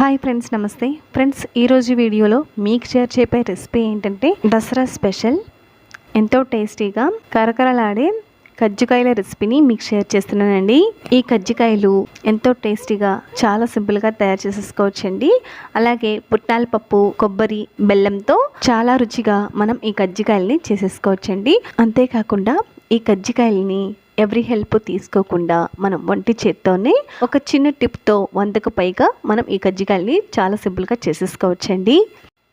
Hi friends నమస్తే. Friends ఈరోజు వీడియోలో మీకు షేర్ చేపే రెసిపీ ఏంటంటే దసరా స్పెషల్. ఎంతో టేస్టీగా కరకరలాడే కజ్జికాయల రెసిపీని మీకు షేర్ చేస్తున్నానండి. ఈ కజ్జికాయలు ఎంతో టేస్టీగా చాలా సింపుల్గా తయారు చేసేసుకోవచ్చండి. అలాగే పుట్నాల పప్పు కొబ్బరి బెల్లంతో చాలా రుచిగా మనం ఈ కజ్జికాయల్ని చేసేసుకోవచ్చండి. అంతేకాకుండా ఈ కజ్జికాయల్ని ఎవరి హెల్ప్ తీసుకోకుండా మనం వంటి చేత్తోనే ఒక చిన్న టిప్తో వందకు పైగా మనం ఈ కజ్జికాయల్ని చాలా సింపుల్గా చేసేసుకోవచ్చండి.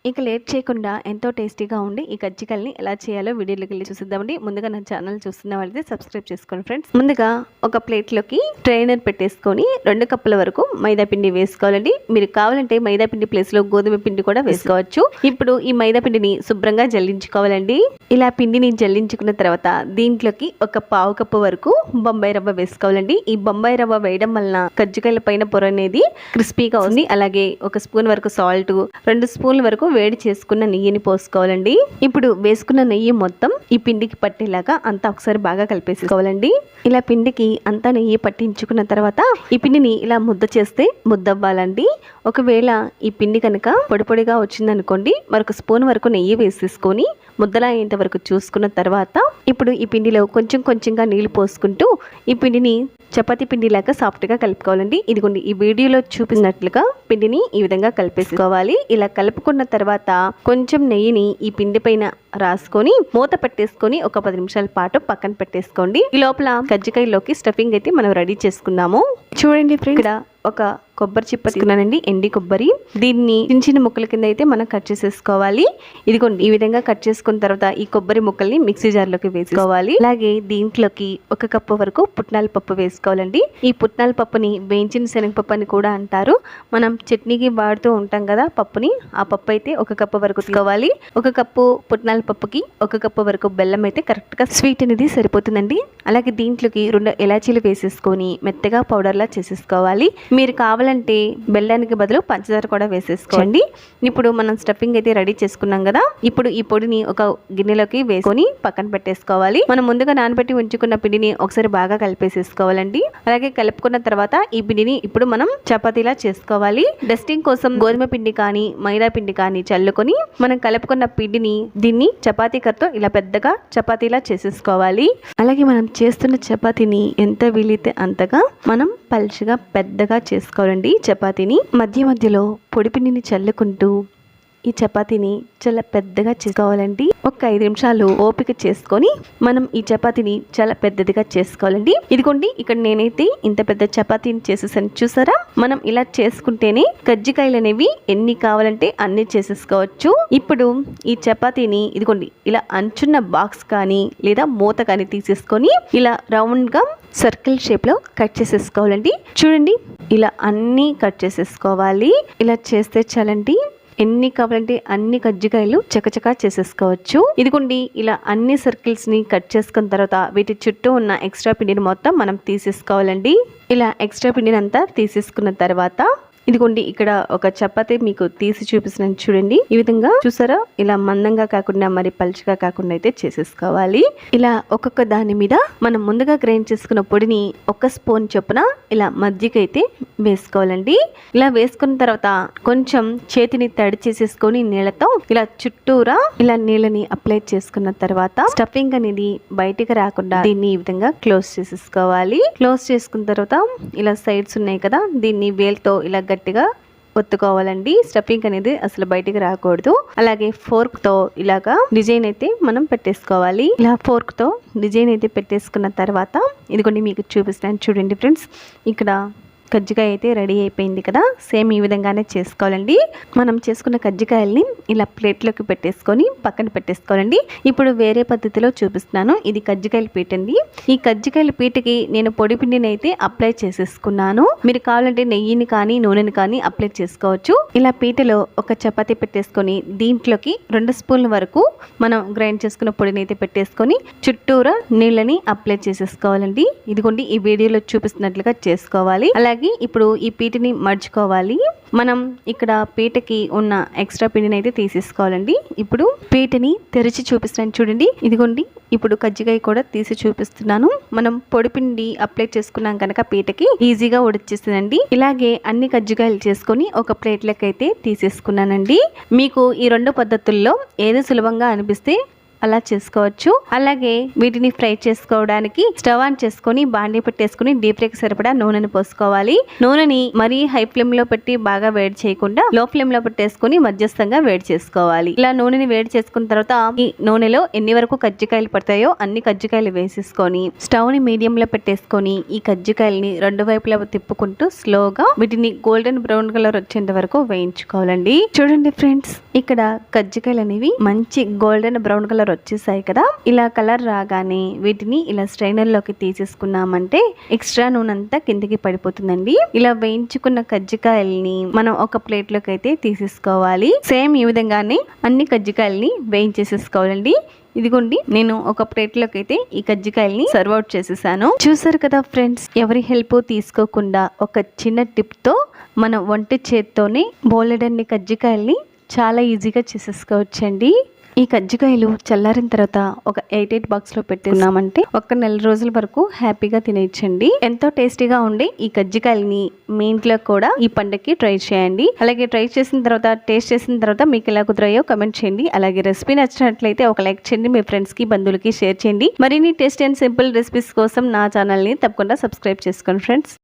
ఇక లేట్ చేయకుండా ఎంతో టేస్టీగా ఉండి ఈ కజ్జికల్ని ఎలా చేయాలో వీడియోలోకి వెళ్ళి చూసిద్దామండి. ముందుగా నా ఛానల్ చూస్తున్న వాళ్ళైతే సబ్స్క్రైబ్ చేసుకోండి ఫ్రెండ్స్. ముందుగా ఒక ప్లేట్లోకి ట్రైనర్ పెట్టేసుకొని రెండు కప్పుల వరకు మైదా పిండి వేసుకోవాలండి. మీరు కావాలంటే మైదా పిండి ప్లేస్లో గోధుమ పిండి కూడా వేసుకోవచ్చు. ఇప్పుడు ఈ మైదా పిండిని శుభ్రంగా జల్లించుకోవాలండి. ఇలా పిండిని జల్లించుకున్న తర్వాత దీంట్లోకి ఒక పావు కప్పు వరకు బొంబాయి రవ్వ వేసుకోవాలండి. ఈ బొంబాయి రవ్వ వేయడం వలన కజ్జికాయల పైన పొర అనేది క్రిస్పీగా ఉంది అలాగే ఒక స్పూన్ వరకు సాల్ట్ రెండు స్పూన్ల వరకు వేడి చేసుకున్న నెయ్యిని పోసుకోవాలండి. ఇప్పుడు వేసుకున్న నెయ్యి మొత్తం ఈ పిండికి పట్టేలాగా అంతా ఒకసారి బాగా కలిపేసుకోవాలండి. ఇలా పిండికి అంతా నెయ్యి పట్టించుకున్న తర్వాత ఈ పిండిని ఇలా ముద్ద చేస్తే ముద్ద అవ్వాలండి ఒకవేళ ఈ పిండి కనుక పొడి పొడిగా వచ్చిందనుకోండి మరొక స్పూన్ వరకు నెయ్యి వేసేసుకొని ముద్దలా అయ్యేంత వరకు చూసుకున్న తర్వాత ఇప్పుడు ఈ పిండిలో కొంచెం కొంచెంగా నీళ్ళు పోసుకుంటూ ఈ పిండిని చపాతి పిండిలాగా సాఫ్ట్గా కలుపుకోవాలండి. ఇదిగోండి ఈ వీడియోలో చూపినట్లుగా పిండిని ఈ విధంగా కలిపేసుకోవాలి. ఇలా కలుపుకున్న తర్వాత కొంచెం నెయ్యిని ఈ పిండి పైన రాసుకొని మూత పెట్టేసుకొని ఒక పది నిమిషాల పాటు పక్కన పెట్టేసుకోండి. ఈ లోపల కజ్జికాయలోకి స్టఫింగ్ అయితే మనం రెడీ చేసుకున్నాము. చూడండి ఫ్రెండ్ ఇక్కడ ఒక కొబ్బరి చిప్ప తీసుకున్నానండి ఎండి కొబ్బరి. దీన్ని చిన్న చిన్న ముక్కల కింద అయితే మనం కట్ చేసేసుకోవాలి. ఇదిగోండి ఈ విధంగా కట్ చేసుకున్న తర్వాత ఈ కొబ్బరి ముక్కల్ని మిక్సీ జార్లోకి వేసుకోవాలి అలాగే దీంట్లోకి ఒక కప్పు వరకు పుట్నాల పప్పు వేసుకోవాలండి. ఈ పుట్నాల పప్పుని వేయించిన శనగపప్పు అని కూడా అంటారు. మనం చట్నీకి వాడుతూ ఉంటాం కదా పప్పుని ఆ పప్పు అయితే ఒక కప్పు వరకు తీసుకోవాలి. ఒక కప్పు పుట్నాల పప్పుకి ఒక కప్పు వరకు బెల్లం అయితే కరెక్ట్గా స్వీట్ అనేది సరిపోతుందండి. అలాగే దీంట్లోకి రెండు ఎలాచీలు వేసేసుకొని మెత్తగా పౌడర్లా చేసేసుకోవాలి. మీరు కావాలంటే బెల్లానికి బదులు పంచదార కూడా వేసేసుకోండి. ఇప్పుడు మనం స్టఫింగ్ అయితే రెడీ చేసుకున్నాం కదా? ఇప్పుడు ఈ పొడిని ఒక గిన్నెలోకి వేసుకొని పక్కన పెట్టేసుకోవాలి. మనం ముందుగా నానబెట్టి ఉంచుకున్న పిండిని ఒకసారి బాగా కలిపేసేసుకోవాలండి. అలాగే కలుపుకున్న తర్వాత ఈ పిండిని ఇప్పుడు మనం చపాతీలా చేసుకోవాలి. డస్టింగ్ కోసం గోధుమ పిండి కానీ మైదా పిండి కానీ చల్లుకొని మనం కలుపుకున్న పిండిని దీన్ని చపాతీ కత్తో ఇలా పెద్దగా చపాతీలా చేసేసుకోవాలి. అలాగే మనం చేస్తున్న చపాతీని ఎంత వీలైతే అంతగా మనం పలుచగా పెద్దగా చేసుకోవాలండి. చపాతీని మధ్య మధ్యలో పొడిపిండిని చల్లుకుంటూ ఈ చపాతీని చాలా పెద్దగా చేసుకోవాలండి. ఒక ఐదు నిమిషాలు ఓపిక చేసుకొని మనం ఈ చపాతీని చాలా పెద్దదిగా చేసుకోవాలండి. ఇదిగోండి ఇక్కడ నేనైతే ఇంత పెద్ద చపాతీని చేసేసాను. చూసారా? మనం ఇలా చేసుకుంటేనే కజ్జికాయలు అనేవి ఎన్ని కావాలంటే అన్ని చేసేసుకోవచ్చు. ఇప్పుడు ఈ చపాతీని ఇదిగోండి ఇలా అంచున్న బాక్స్ కానీ లేదా మూత కానీ తీసేసుకొని ఇలా రౌండ్గా సర్కిల్ షేప్లో కట్ చేసేసుకోవాలండి. చూడండి ఇలా అన్ని కట్ చేసేసుకోవాలి. ఇలా చేస్తే చాలండి. ఎన్ని కావాలంటే అన్ని కజ్జికాయలు చకచకా చేసేసుకోవచ్చు. ఇదిగోండి ఇలా అన్ని సర్కిల్స్ని కట్ చేసుకున్న తర్వాత వీటి చుట్టూ ఉన్న ఎక్స్ట్రా పిండిని మొత్తం మనం తీసేసుకోవాలండి. ఇలా ఎక్స్ట్రా పిండిని అంతా తీసేసుకున్న తర్వాత ఇదిగోండి ఇక్కడ ఒక చపాతి మీకు తీసి చూపిస్తున్నాను చూడండి. ఈ విధంగా చూసారా? ఇలా మందంగా కాకుండా మరి పలుచగా కాకుండా అయితే చేసేసుకోవాలి. ఇలా ఒక్కొక్క దాని మీద మనం ముందుగా గ్రైండ్ చేసుకున్న పొడిని ఒక స్పూన్ చొప్పున ఇలా మజ్జిగైతే వేసుకోవాలండి. ఇలా వేసుకున్న తర్వాత కొంచెం చేతిని తడి చేసేసుకొని నీళ్ళతో ఇలా చుట్టూరా ఇలా నీళ్ళని అప్లై చేసుకున్న తర్వాత స్టఫింగ్ అనేది బయటికి రాకుండా దీన్ని ఈ విధంగా క్లోజ్ చేసేసుకోవాలి. క్లోజ్ చేసుకున్న తర్వాత ఇలా సైడ్స్ ఉన్నాయి కదా దీన్ని వేల్తో ఇలా గట్టిగా ఒత్తుకోవాలండి. స్టఫింగ్ అనేది అసలు బయటికి రాకూడదు. అలాగే ఫోర్క్తో ఇలాగా డిజైన్ అయితే మనం పెట్టేసుకోవాలి. ఇలా ఫోర్క్తో డిజైన్ అయితే పెట్టేసుకున్న తర్వాత ఇదిగోండి మీకు చూపిస్తాను చూడండి ఫ్రెండ్స్. ఇక్కడ కజ్జికాయ అయితే రెడీ అయిపోయింది కదా సేమ్ ఈ విధంగానే చేసుకోవాలండి. మనం చేసుకున్న కజ్జికాయల్ని ఇలా ప్లేట్లోకి పెట్టేసుకొని పక్కన పెట్టేసుకోవాలండి. ఇప్పుడు వేరే పద్ధతిలో చూపిస్తున్నాను ఇది కజ్జికాయల పీట అండి. ఈ కజ్జికాయల పీటకి నేను పొడి పిండిని అయితే అప్లై చేసేసుకున్నాను. మీరు కావాలంటే నెయ్యిని కానీ నూనెని కానీ అప్లై చేసుకోవచ్చు. ఇలా పీటలో ఒక చపాతి పెట్టేసుకొని దీంట్లోకి రెండు స్పూన్ల వరకు మనం గ్రైండ్ చేసుకున్న పొడిని అయితే పెట్టేసుకొని చుట్టూరా నీళ్ళని అప్లై చేసేసుకోవాలండి. ఇదిగోండి ఈ వీడియోలో చూపిస్తున్నట్లుగా చేసుకోవాలి. అలాగే అలాగే ఇప్పుడు ఈ పీటని మర్చుకోవాలి. మనం ఇక్కడ పీటకి ఉన్న ఎక్స్ట్రా పిండిని అయితే తీసేసుకోవాలండి. ఇప్పుడు పీటని తెరిచి చూపిస్తున్నాను చూడండి. ఇదిగోండి ఇప్పుడు కజ్జికాయ కూడా తీసి చూపిస్తున్నాను. మనం పొడి పిండి అప్లై చేసుకున్నాం కనుక పీటకి ఈజీగా ఉడిచేస్తుందండి ఇలాగే అన్ని కజ్జికాయలు చేసుకొని ఒక ప్లేట్లకైతే అయితే తీసేసుకున్నానండి. మీకు ఈ రెండు పద్ధతుల్లో ఏది సులభంగా అనిపిస్తే అలా చేసుకోవచ్చు. అలాగే వీటిని ఫ్రై చేసుకోవడానికి స్టవ్ ఆన్ చేసుకొని బాండీ పెట్టేసుకుని డీప్ ఫ్రైకి సరిపడా నూనెని పోసుకోవాలి. నూనెని మరీ హై ఫ్లేమ్లో పెట్టి బాగా వేడి చేయకుండా లో ఫ్లేమ్లో పెట్టేసుకొని మధ్యస్థంగా వేడి చేసుకోవాలి. ఇలా నూనెని వేడి చేసుకున్న తర్వాత ఈ నూనెలో ఎన్ని వరకు కజ్జికాయలు పడతాయో అన్ని కజ్జికాయలు వేసేసుకొని స్టవ్ని మీడియం లో పెట్టేసుకొని ఈ కజ్జికాయల్ని రెండు వైపులా తిప్పుకుంటూ స్లోగా వీటిని గోల్డెన్ బ్రౌన్ కలర్ వచ్చేంత వరకు వేయించుకోవాలండి. చూడండి ఫ్రెండ్స్ ఇక్కడ కజ్జికాయలు అనేవి మంచి గోల్డెన్ బ్రౌన్ కలర్ వచ్చేసాయి కదా. ఇలా కలర్ రాగానే వీటిని ఇలా స్ట్రైనర్లోకి తీసేసుకున్నామంటే ఎక్స్ట్రా నూనె అంతా కిందకి పడిపోతుందండి. ఇలా వేయించుకున్న కజ్జికాయల్ని మనం ఒక ప్లేట్లోకి అయితే తీసేసుకోవాలి. సేమ్ ఈ విధంగానే అన్ని కజ్జికాయల్ని వేయించేసేసుకోవాలండి. ఇదిగోండి నేను ఒక ప్లేట్లోకి అయితే ఈ కజ్జికాయల్ని సర్వ్ అవుట్ చేసేసాను. చూసారు కదా ఫ్రెండ్స్ ఎవరి హెల్ప్ తీసుకోకుండా ఒక చిన్న టిప్తో మన వంట చేత్తోనే బోలెడన్ని కజ్జికాయల్ని చాలా ఈజీగా చేసేసుకోవచ్చండి. ఈ కజ్జికాయలు చల్లారిన తర్వాత ఒక ఎయిట్ ఎయిట్ బాక్స్లో పెట్టుకున్నామంటే ఒక నెల రోజుల వరకు హ్యాపీగా తినేయచ్చండి. ఎంతో టేస్టీగా ఉండే ఈ కజ్జికాయలని మీ ఇంట్లో కూడా ఈ పండగకి ట్రై చేయండి. అలాగే ట్రై చేసిన తర్వాత టేస్ట్ చేసిన తర్వాత మీకు ఎలా కుదిరాయో కమెంట్ చేయండి. అలాగే రెసిపీ నచ్చినట్లయితే ఒక లైక్ చేయండి. మీ ఫ్రెండ్స్కి బంధువులకి షేర్ చేయండి. మరిన్ని టేస్ట్ అండ్ సింపుల్ రెసిపీస్ కోసం నా ఛానల్ని తప్పకుండా సబ్స్క్రైబ్ చేసుకోండి ఫ్రెండ్స్.